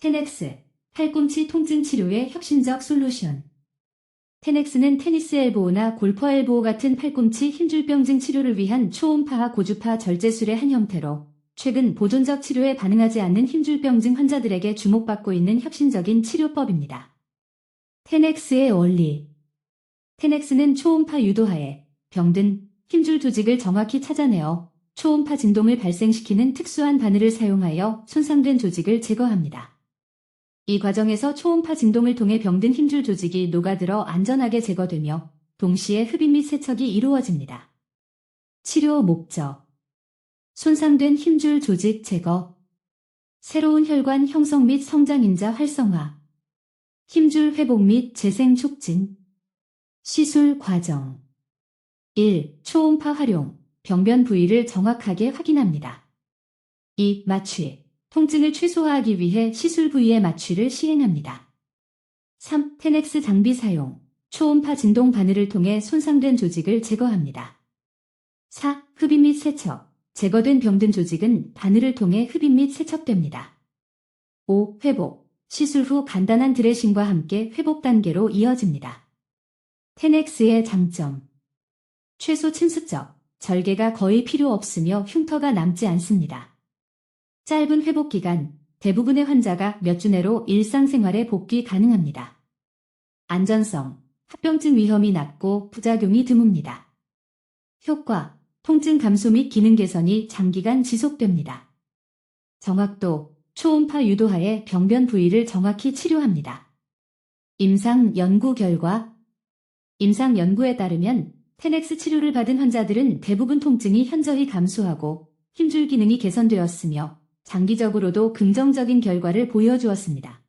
테넥스, 팔꿈치 통증 치료의 혁신적 솔루션. 테넥스는 테니스 엘보나 골퍼 엘보 같은 팔꿈치 힘줄병증 치료를 위한 초음파와 고주파 절제술의 한 형태로 최근 보존적 치료에 반응하지 않는 힘줄병증 환자들에게 주목받고 있는 혁신적인 치료법입니다. 테넥스의 원리 테넥스는 초음파 유도하에 병든 힘줄 조직을 정확히 찾아내어 초음파 진동을 발생시키는 특수한 바늘을 사용하여 손상된 조직을 제거합니다. 이 과정에서 초음파 진동을 통해 병든 힘줄 조직이 녹아들어 안전하게 제거되며 동시에 흡입 및 세척이 이루어집니다. 치료 목적 손상된 힘줄 조직 제거 새로운 혈관 형성 및 성장인자 활성화 힘줄 회복 및 재생 촉진 시술 과정 1. 초음파 활용 병변 부위를 정확하게 확인합니다. 2. 마취 통증을 최소화하기 위해 시술 부위의 마취를 시행합니다. 3. 테넥스 장비 사용. 초음파 진동 바늘을 통해 손상된 조직을 제거합니다. 4. 흡입 및 세척. 제거된 병든 조직은 바늘을 통해 흡입 및 세척됩니다. 5. 회복. 시술 후 간단한 드레싱과 함께 회복 단계로 이어집니다. 테넥스의 장점. 최소 침습적. 절개가 거의 필요 없으며 흉터가 남지 않습니다. 짧은 회복 기간, 대부분의 환자가 몇 주 내로 일상생활에 복귀 가능합니다. 안전성, 합병증 위험이 낮고 부작용이 드뭅니다. 효과, 통증 감소 및 기능 개선이 장기간 지속됩니다. 정확도, 초음파 유도하에 병변 부위를 정확히 치료합니다. 임상 연구 결과 임상 연구에 따르면 테넥스 치료를 받은 환자들은 대부분 통증이 현저히 감소하고 힘줄 기능이 개선되었으며 장기적으로도 긍정적인 결과를 보여주었습니다.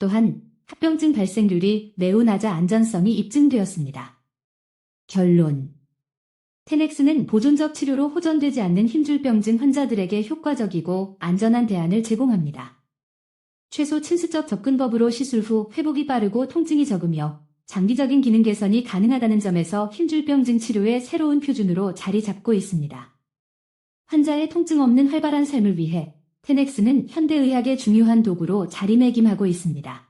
또한 합병증 발생률이 매우 낮아 안전성이 입증되었습니다. 결론 테넥스는 보존적 치료로 호전되지 않는 힘줄병증 환자들에게 효과적이고 안전한 대안을 제공합니다. 최소 침습적 접근법으로 시술 후 회복이 빠르고 통증이 적으며 장기적인 기능 개선이 가능하다는 점에서 힘줄병증 치료의 새로운 표준으로 자리 잡고 있습니다. 환자의 통증 없는 활발한 삶을 위해 테넥스는 현대의학의 중요한 도구로 자리매김하고 있습니다.